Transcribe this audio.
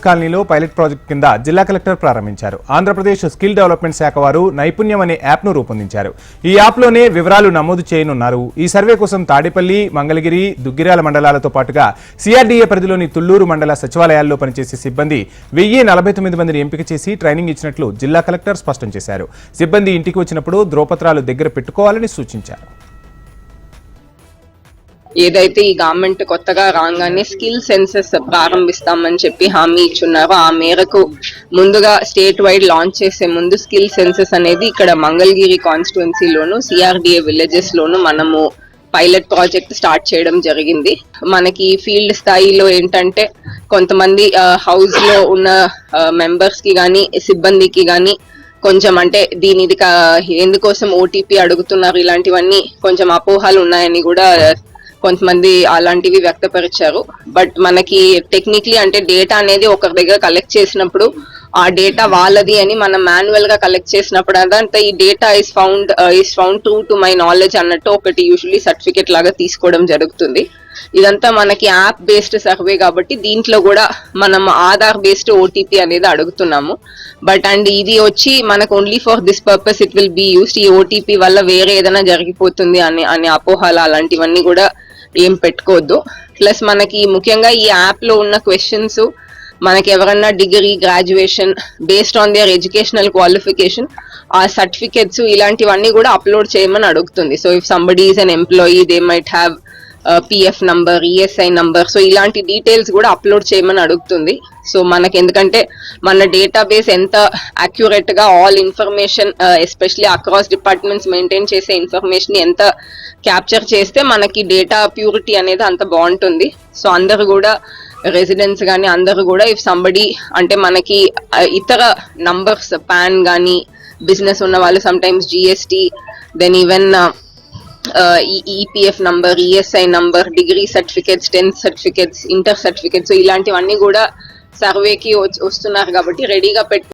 కాలనీలో pilot project కింద జిల్లా కలెక్టర్ ప్రారంభించారు. ఆంధ్రప్రదేశ్ స్కిల్ డెవలప్మెంట్ శాఖ వారు నైపుణ్యం అనే యాప్ను రూపొందించారు. ఈ యాప్లోనే వివరాలు నమోదు చేయనున్నారు. ఈ సర్వే కోసం తాడేపల్లి మంగళగిరి దుగ్గిరాల మండలాలతో పాటుగా సిఆర్డీఏ పరిధిలోని తుళ్ళూరు మండల సచివాలయాల్లో పనిచేసే సిబ్బంది వెయ్యి నలభై తొమ్మిది మందిని ఎంపిక చేసి ట్రైనింగ్ ఇచ్చినట్లు జిల్లా కలెక్టర్ స్పష్టం చేశారు. సిబ్బంది ఇంటికి వచ్చినప్పుడు ద్రోపత్రాలు దగ్గర పెట్టుకోవాలని సూచించారు. ఏదైతే ఈ గవర్నమెంట్ కొత్తగా రాగానే స్కిల్ సెన్సెస్ ప్రారంభిస్తామని చెప్పి హామీ ఇచ్చున్నారో ఆ మేరకు ముందుగా స్టేట్ వైడ్ లాంచ్ చేసే ముందు స్కిల్ సెన్సెస్ అనేది ఇక్కడ మంగళగిరి కాన్స్టిట్యున్సీలోను సిఆర్డిఏ విలేజెస్ లోను మనము పైలట్ ప్రాజెక్ట్ స్టార్ట్ చేయడం జరిగింది. మనకి ఫీల్డ్ స్థాయిలో ఏంటంటే కొంతమంది హౌస్లో ఉన్న మెంబర్స్కి కానీ సిబ్బందికి కానీ కొంచెం అంటే దీని ఇది కా- ఎందుకోసం ఓటీపీ అడుగుతున్నారు ఇలాంటివన్నీ కొంచెం అపోహాలు ఉన్నాయని కూడా కొంతమంది అలాంటివి వ్యక్తపరిచారు. బట్ మనకి టెక్నికలీ అంటే డేటా అనేది ఒకరి దగ్గర కలెక్ట్ చేసినప్పుడు ఆ డేటా వాళ్ళది అని మనం మాన్యువల్గా కలెక్ట్ చేసినప్పుడు అదంతా ఈ data is found is found true to my knowledge అన్నట్టు ఒకటి యూజువలీ సర్టిఫికేట్ లాగా తీసుకోవడం జరుగుతుంది. ఇదంతా మనకి యాప్ బేస్డ్ సర్వే కాబట్టి దీంట్లో కూడా మనం ఆధార్ బేస్డ్ ఓటీపీ అనేది అడుగుతున్నాము. బట్ అండ్ ఇది వచ్చి మనకు only for this purpose it will be used ఈ ఓటీపీ వల్ల వేరే ఏదైనా జరిగిపోతుంది అని అనే అపోహాలు అలాంటివన్నీ కూడా ఏం పెట్టుకోవద్దు. ప్లస్ మనకి ముఖ్యంగా ఈ యాప్లో ఉన్న క్వశ్చన్స్ మనకి ఎవరన్నా degree graduation based on their educational qualification ఆ సర్టిఫికెట్స్ ఇలాంటివన్నీ కూడా అప్లోడ్ చేయమని అడుగుతుంది. So if somebody is an employee they might have PF number ESI number so ఇలాంటి డీటెయిల్స్ కూడా అప్లోడ్ చేయమని అడుగుతుంది. సో మనకి ఎందుకంటే మన డేటాబేస్ ఎంత అక్యురేట్గా all information especially across departments maintain చేసే ఇన్ఫర్మేషన్ ఎంత క్యాప్చర్ చేస్తే మనకి డేటా ప్యూరిటీ అనేది అంత బాగుంటుంది. సో అందరు కూడా రెసిడెంట్స్ కానీ అందరు కూడా ఇఫ్ సంబడి అంటే మనకి ఇతర నంబర్స్ పాన్ కానీ బిజినెస్ ఉన్న వాళ్ళు sometimes GST then even EPF number ESI number degree certificates tenth certificates inter certificates ఇలాంటివన్నీ కూడా సర్వేకి వస్తున్నారు కాబట్టి రెడీగా పెట్టు